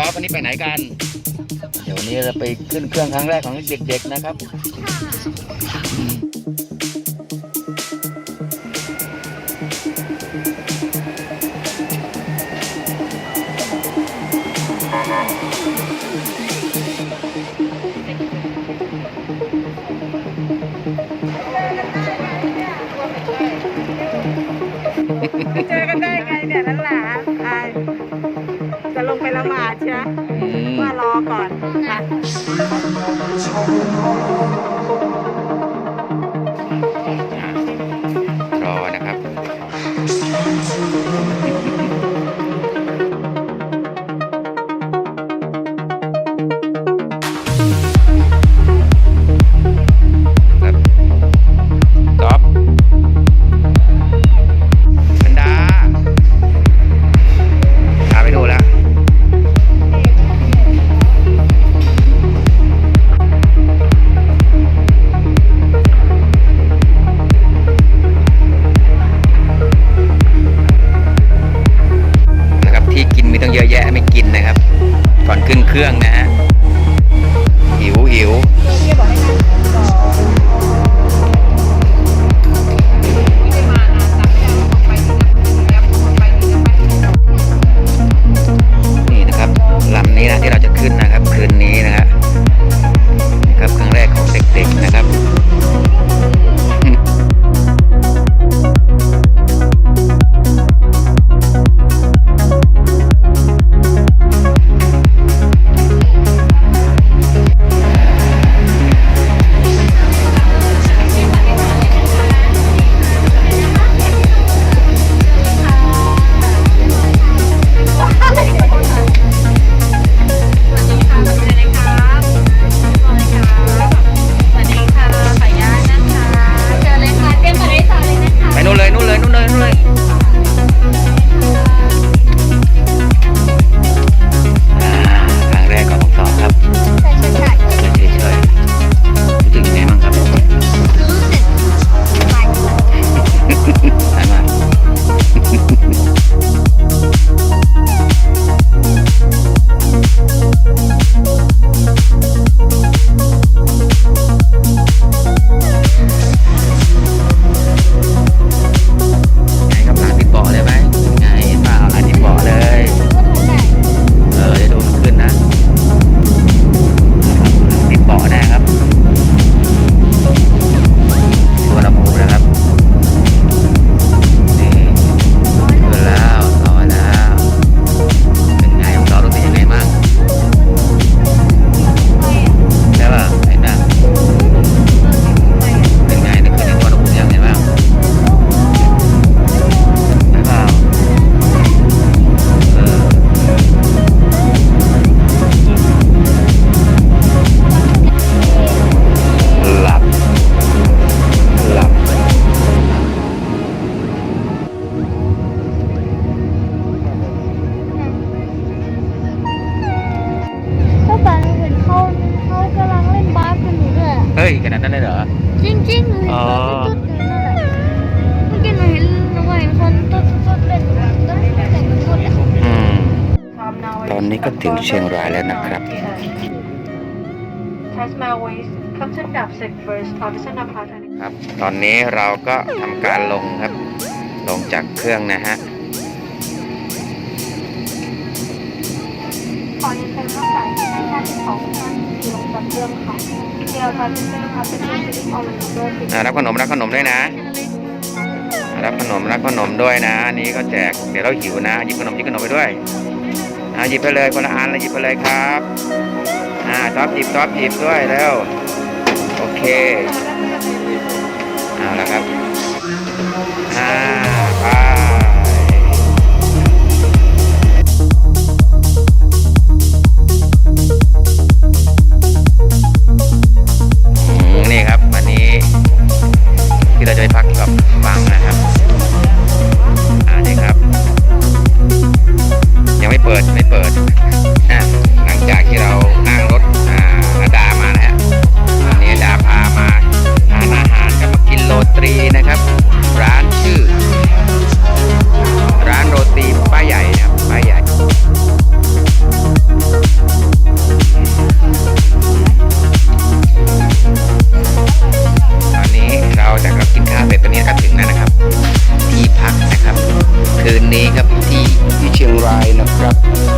อวันนี้ไปไหนกัน เดี๋ยววันนี้เราไปขึ้นเครื่องครั้งแรกของเด็กๆนะครับ ไปละหมาดใช่ไหมอืมว่ารอก่อนค่ะ เฮ้ยขนาดนั้นเลยเหรอจริงๆหนูเห็นอ๋อตัวตุ๊ดๆอยู่นั่นแหละเมื่อกี้หนูเห็นหนูเห็นคนตุ๊ดๆเล่นอยู่อะตุ๊ดๆเล่นเป็นตุ๊ดอะอืม ตอนนี้ก็ถึงเชียงรายแล้วนะครับ Tasma Waste Captain Dapsik first Officer Napata ครับ ตอนนี้เราก็ทำการลงครับ ลงจากเครื่องนะฮะ ขอเรียนเชิญรับสายในท่านของท่านที่ลงจากเครื่องค่ะเดียวทันเซอร์ค่ะเป็น รับขนมรับขนมด้วยนะรับขนมรับขนมด้วยนะอันนี้ก็แจกเดี๋ยวเราหิวนะหยิบขนมหยิบขนมไปด้วยอ่าหยิบไปเลยคนละอันเลยหยิบไปเลยครับอ่าท็อปหยิบท็อปหยิบด้วยแล้วโอเคเอาละครับ No problem.